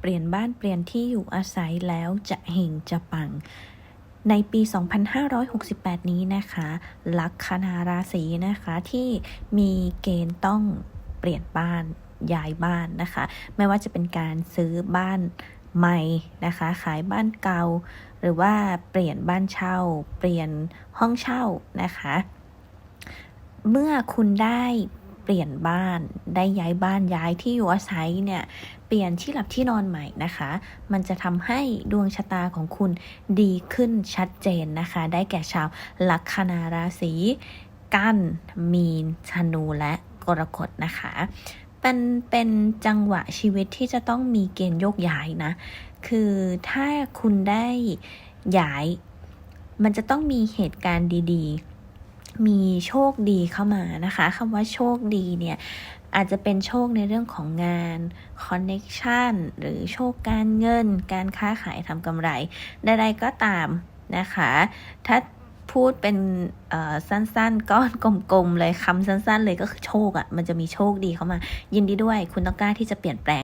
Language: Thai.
เปลี่ยนบ้านเปลี่ยนที่อยู่อาศัยแล้วจะเฮงจะปัง ในปี 2568 นี้นะคะ ลัคนาราศีนะคะที่มีเกณฑ์ต้องเปลี่ยนบ้านย้ายบ้านนะคะ ไม่ว่าจะเป็นการซื้อบ้านใหม่นะคะ ขายบ้านเก่า หรือว่าเปลี่ยนบ้านเช่า เปลี่ยนห้องเช่านะคะ เมื่อคุณได้ ปลี่ยนบ้าน ได้ย้ายบ้านย้ายที่อยู่อาศัยเนี่ย เปลี่ยนที่หลับที่นอนใหม่นะคะ มันจะทำให้ดวงชะตาของคุณดีขึ้นชัดเจนนะคะ ได้แก่ชาวลัคนาราศีกัน มีน ธนู และกรกฎนะคะ เป็น เป็นจังหวะชีวิตที่จะต้องมีเกณฑ์โยกย้ายนะ คือถ้าคุณได้ย้าย มันจะต้องมีเหตุการณ์ดี ๆ มีโชคดีเข้ามานะคะคำว่าโชคดีเนี่ยอาจจะเป็นโชคในเรื่องของงานคอนเน็ชันหรือโชคการเงิน การค้าขายทำกำไรใดๆก็ตามนะคะ ถ้าพูดเป็นสั้นๆ ก้อนกลมๆ เลยคำสั้นๆ เลยก็คือโชคอะ่ะ มันจะมีโชคดีเข้ามา ยินดีด้วย คุณต้องกล้าที่จะเปลี่ยนแปลง